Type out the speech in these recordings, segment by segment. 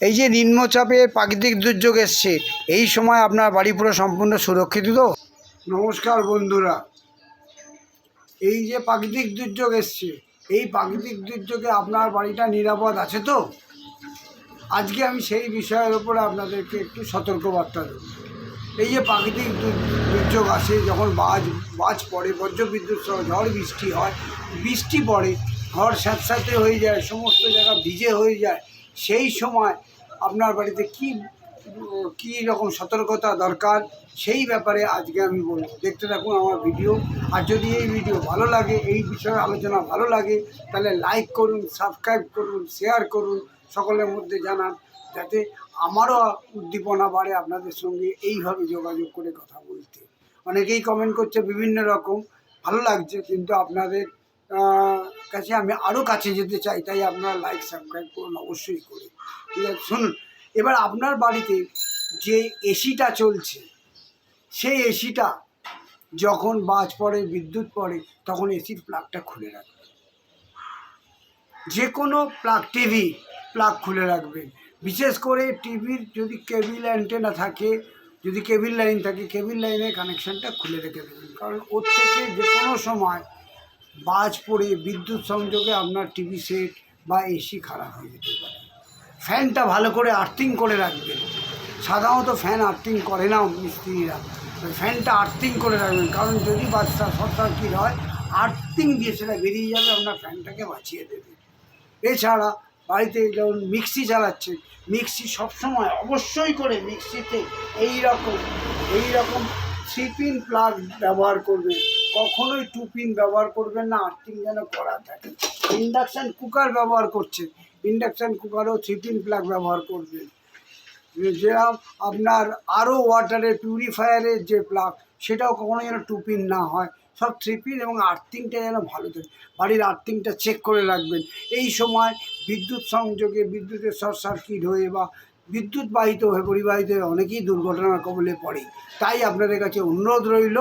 এই যে নিম্নচাপে প্রাকৃতিক দুর্যোগ এসছে, এই সময় আপনার বাড়ি পুরো সম্পূর্ণ সুরক্ষিত তো? নমস্কার বন্ধুরা। এই যে প্রাকৃতিক দুর্যোগ এসছে, এই প্রাকৃতিক দুর্যোগে আপনার বাড়িটা নিরাপদ আছে তো? আজকে আমি সেই বিষয়ের ওপরে আপনাদেরকে একটু সতর্কবার্তা দেব। এই যে প্রাকৃতিক দুর্যোগ আসে, যখন বাজ বাজ পড়ে, বজ্রবিদ্যুৎ সহ ঝড় বৃষ্টি হয়, বৃষ্টি পড়ে, ঘর স্যাঁতস্যাঁতে হয়ে যায়, সমস্ত জায়গা ভিজে হয়ে যায়, সেই সময় আপনার বাড়িতে কি, কী রকম সতর্কতা দরকার, সেই ব্যাপারে আজকে আমি বলব। দেখতে থাকুন আমার ভিডিও। আর যদি এই ভিডিও ভালো লাগে, এই বিষয়ে আলোচনা ভালো লাগে, তাহলে লাইক করুন সাবস্ক্রাইব করুন শেয়ার করুন, সকলের মধ্যে জানান, যাতে আমারও উদ্দীপনা বাড়ে আপনাদের সঙ্গে এইভাবে যোগাযোগ করে কথা বলতে। অনেকেই কমেন্ট করছে বিভিন্ন রকম, ভালো লাগছে, কিন্তু আপনাদের কাছে আমি আরও কাছে যেতে চাই, তাই আপনারা লাইক সাবস্ক্রাইব করুন, অবশ্যই করুন। ঠিক আছে, শুনুন, এবার আপনার বাড়িতে যে এসিটা চলছে, সেই এসিটা যখন বাজ পড়ে, বিদ্যুৎ পড়ে, তখন এসির প্লাগটা খুলে রাখবেন। যে কোনো প্লাগ টিভি প্লাগ খুলে রাখবেন। বিশেষ করে টিভির যদি কেবিল অ্যান্টেনা থাকে, যদি কেবিল লাইন থাকে কেবিল লাইনের কানেকশানটা খুলে রেখে দেবেন। কারণ ওর থেকে যে কোনো সময় বাজ পড়ে বিদ্যুৎ সংযোগে আপনার টিভি সেট বা এসি খারাপ হয়ে যেতে পারে। ফ্যানটা ভালো করে আর্থিং করে রাখবেন। সাধারণত ফ্যান আর্থিং করে না মিস্ত্রিরা। ফ্যানটা আর্থিং করে রাখবেন। কারণ যদি বাচ্চা শর্ট সার্কিট হয় আর্থিং দিয়ে সেটা বেরিয়ে যাবে, আপনার ফ্যানটাকে বাঁচিয়ে দেবে। এছাড়া বাড়িতে যেমন মিক্সি চালাচ্ছেন মিক্সি সবসময় অবশ্যই করে মিক্সিতে এই রকম এই রকম থ্রি পিন প্লাগ ব্যবহার করবেন কখনোই টু পিন ব্যবহার করবেন না, আর্থিং যেন করা থাকে। ইন্ডাকশান কুকার ব্যবহার করছেন। ইন্ডাকশান কুকারও থ্রি পিন প্লাগ ব্যবহার করবেন যেরকম আপনার আরও ওয়াটারের পিউরিফায়ারের যে প্লাগ সেটাও কখনো যেন টু পিন না হয়। সব থ্রি পিন এবং আর্থিংটা যেন ভালো থাকে। বাড়ির আর্থিংটা চেক করে রাখবেন। এই সময় বিদ্যুৎ সংযোগে বিদ্যুতের শর্ট সার্কিট হয়ে বা বিদ্যুৎ বাহিত হয়ে পরিবাহিত হয়ে অনেকেই দুর্ঘটনার কবলে পড়ে। তাই আপনাদের কাছে অনুরোধ রইল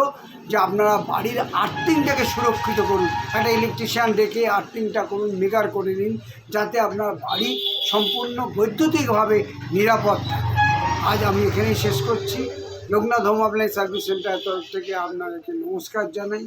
যে আপনারা বাড়ির আর্থিংটাকে সুরক্ষিত করুন। একটা ইলেকট্রিশিয়ান ডেকে আর্থিংটা করুন মেগার করে নিন, যাতে আপনার বাড়ি সম্পূর্ণ বৈদ্যুতিকভাবে নিরাপদ থাকে। আজ আমি এখানেই শেষ করছি। লোকনাথ হোম সার্ভিস সেন্টার তরফ থেকে আপনাদেরকে নমস্কার জানাই।